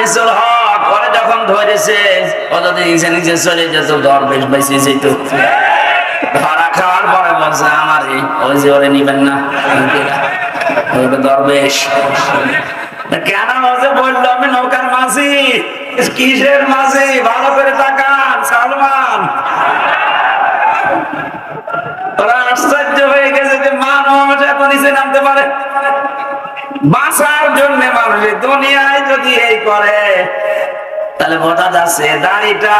আনিসুল হক পরে যখন ধরেছে, ও নিচে নিচে চলে যেত দরবেশ বেশি যেত। ধরা খাওয়ার পরে বলছে, আমার ওই যে ওরে নিবেন না দরবেশ কেন বলছে, বলল আমি নৌকার মাঝি। কিসের মাঝি? ভালো করে তাকান, সালমান। আশ্চর্য হয়ে গেছে যে মানুষ এত নিচে নামতে পারে বাঁচার জন্য মানুষ দুনিয়ায় যদি এই করে, তাহলে বোঝা যাচ্ছে দাড়িটা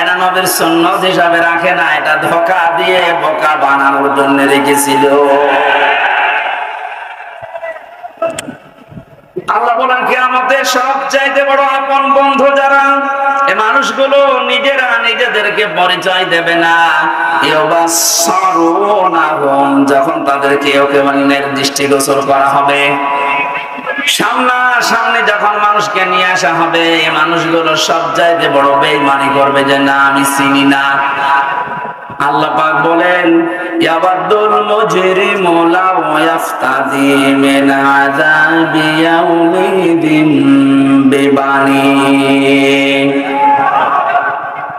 এরা নবের সন্ন্যত হিসাবে রাখে না, এটা ধোকা দিয়ে বোকা বানানোর জন্য রেখেছিল আল্লাহ আমাদের সব চাইতে বড় আপন বন্ধু যারা এ মানুষগুলো নিজেরা নিজেদেরকে পরিচয় দেবে না। ইউবাসসারুনাহুম, যখন তাদেরকে ওকে মানে দৃষ্টিগোচর করা হবে। সামনা সামনে যখন মানুষকে নিয়ে আসা হবে এই মানুষগুলো সব চাইতে বড় বেইমানি করবে যে না আমি চিনি না। আল্লাহ পাক বলেন ইয়াবাদুল মিন আযাবি ইয়াউমিদিন বিবানি।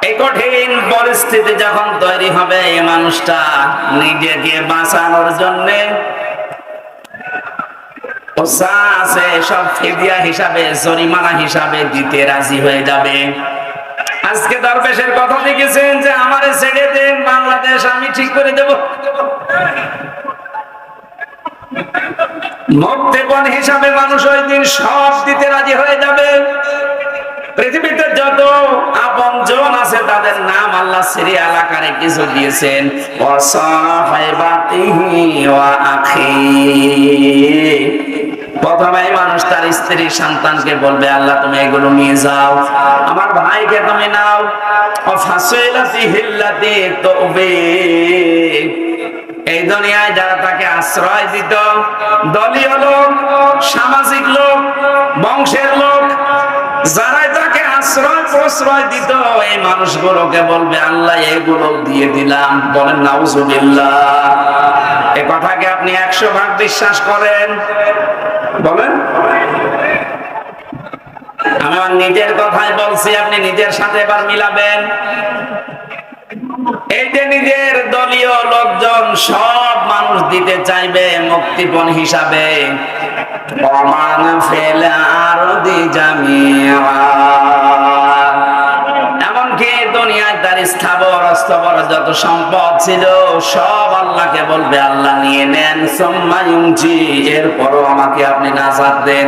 এই কঠিন পরিস্থিতি যখন তৈরি হবে এই মানুষটা নিজেকে বাঁচানোর জন্যে সব ফিদিয়া হিসাবে, জরিমানা হিসাবে দিতে রাজি হয়ে যাবে। আজকে দরবেশের কথা লিখেছেন যে, আমারে ছেড়ে দেন, বাংলাদেশ, আমি ঠিক করে দেব। মুক্তিপণ হিসাবে মানুষ ওই দিন সব দিতে রাজি হয়ে যাবে। পৃথিবীতে যত আপন জন আছে, তাদের নাম আল্লাহ সিরিয়াল আকারে কিছু দিয়েছেন। অসহায়বাতিহি ওয়া আখি প্রথমে মানুষ তার স্ত্রী সন্তানকে বলবে, আল্লাহ, তুমি এগুলো নিয়ে যাও। আমার ভাইকে তুমি নাও। ও হিল্লাতি তবে এই দুনিয়ায় যারা তাকে আশ্রয় দিত, দলীয় লোক, সামাজিক লোক, বংশের লোক, যারাই তাকে আশ্রয় প্রশ্রয় দিত, এই মানুষগুলোকে বলবে, আল্লাহ, এগুলো দিয়ে দিলাম। বলেন, নাউজুবিল্লাহ। এ কথাকে আপনি একশো ভাগ বিশ্বাস করেন। বলেন। আমি আমার নিজের কথাই বলছি, আপনি নিজের সাথে এবার মিলাবেন। নিজের দলীয় লোকজন সব মানুষ দিতে চাইবে মুক্তিপণ হিসাবে। ফেলে আর দি এমনকি সম্পদ ছিল, সব আল্লাহকে বলবে, আল্লাহ নিয়ে নেন এরপরও আমাকে আপনি দেন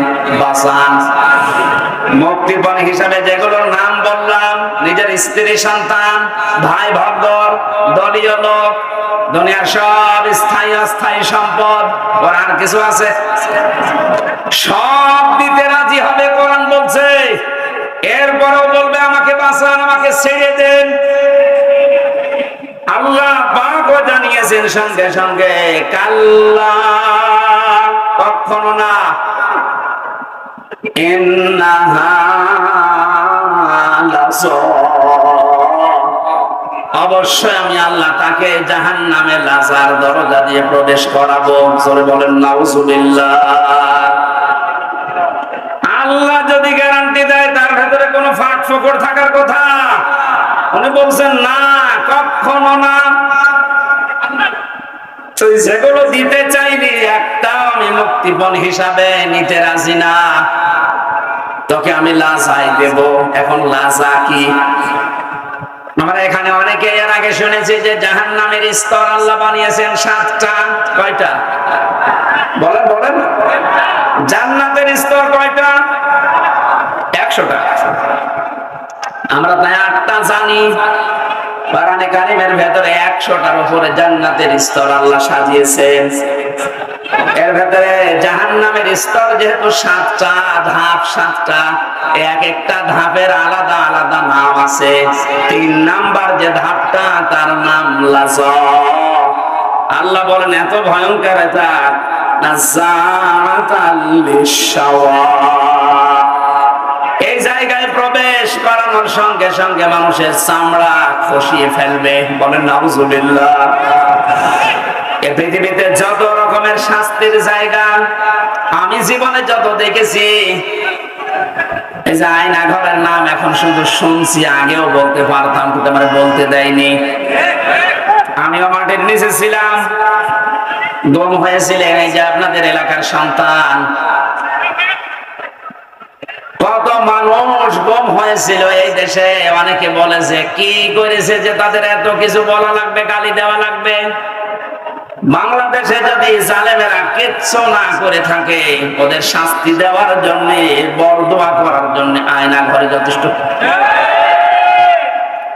হিসাবে যেগুলোর নাম বললাম, নিজের স্ত্রী, সন্তান, ভাই ভগর দলীয় লোক, দুনিয়ার সব স্থায়ী, অস্থায়ী সম্পদ ওর আর কিছু আছে? সব দিতে রাজি হবে, কোরআন বলছে। এরপরও বলবে, আমাকে বাঁচান, আমাকে ছেড়ে দেন। আল্লাহ পাকও জানিয়েছেন সঙ্গে সঙ্গে, কাল্লা কখনো না। অবশ্যই আমি আল্লাহ তাকে জাহান নামে লাজার দরজা দিয়ে প্রবেশ করাবো। বলেন আল্লাহ যদি গ্যারান্টি দেয়, তার ভেতরে কোনো ফাঁক ফোকর থাকার কথা। উনি বলছেন, না কখনো না। তুই যেগুলো দিতে চাইলি একটাও আমি মুক্তিপণ হিসাবে নিতে রাজি না। তোকে আমি দেব। এখন কি? আমরা এখানে অনেকে এর আগে শুনেছি যে জাহান নামের স্তর আল্লাহ বানিয়েছেন সাতটা। কয়টা? বলেন বলেন। জান্নাতের স্তর কয়টা? একশোটা। আমরা তাই আটটা জানি। কোরআনে কারিমের ভেতরে একশোটার উপরে জান্নাতের স্তর আল্লাহ সাজিয়েছেন। এর ভেতরে জাহান্নামের স্তর যেহেতু সাতটা, ধাপ সাতটা, এক একটা ধাপের আলাদা আলাদা নাম আছে। তিন নাম্বার যে ধাপটা, তার নাম লাজ আল্লাহ বলেন, এত ভয়ঙ্কর এটা। নাজ্জাতাল লিশাওয়া করানোর সঙ্গে সঙ্গে মানুষের চামড়া খসিয়ে ফেলবে। বলেন, নাউজুবিল্লাহ। এ পৃথিবীতে যত রকমের শাস্তির জায়গা, আমি জীবনে যত দেখেছি আপনাদের এলাকার সন্তান। মানুষ গম হয়েছিল এই দেশে। অনেকে বলেছে কি করেছে যে তাদের এত কিছু বলা লাগবে, গালি দেওয়া লাগবে? বাংলাদেশে যদি জালেমেরা কিচ্ছু না করে থাকে, ওদের শাস্তি দেওয়ার জন্য, বরদোয়া করার জন্য আয়না ঘরে যথেষ্ট।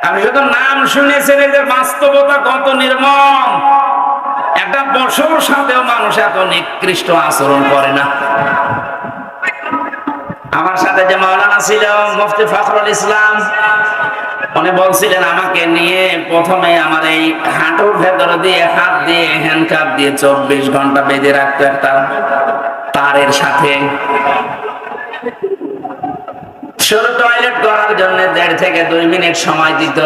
আমি শুধু নাম শুনেছি যে বাস্তবতা কত নির্মম। একটা পশুর সাথেও মানুষ এত নিকৃষ্ট আচরণ করে না। আমার সাথে যে মাওলানা ছিল, মুফতি ফখরুল ইসলাম, উনি বলছিলেন, আমাকে নিয়ে প্রথমে আমার এই হাঁটুর ভেতর দিয়ে হাত দিয়ে হ্যান্ডকাপ দিয়ে চব্বিশ ঘণ্টা বেঁধে রাখতো একটা তারের সাথে। শুধু টয়লেট করার জন্য দেড় থেকে দুই মিনিট সময় দিত।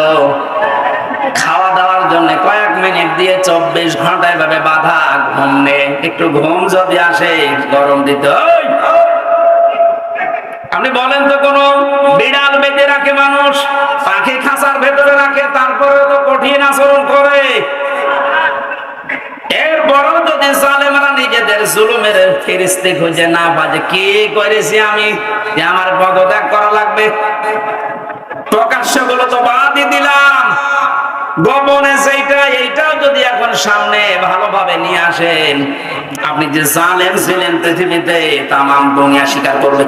খাওয়া দাওয়ার জন্য কয়েক মিনিট দিয়ে চব্বিশ ঘণ্টা এভাবে বাধা ঘুম একটু ঘুম যদি আসে, গরম দিত! আপনি বলেন তো কোন বিড়াল বেঁধে রাখে মানুষ, পাখি খাঁচার ভেতরে রাখে তারপরে তো কঠিন আচরণ করে। যদি এখন সামনে ভালোভাবে নিয়ে আসেন, আপনি যে জালেম ছিলেন পৃথিবীতে, তামাম দুনিয়া স্বীকার করবে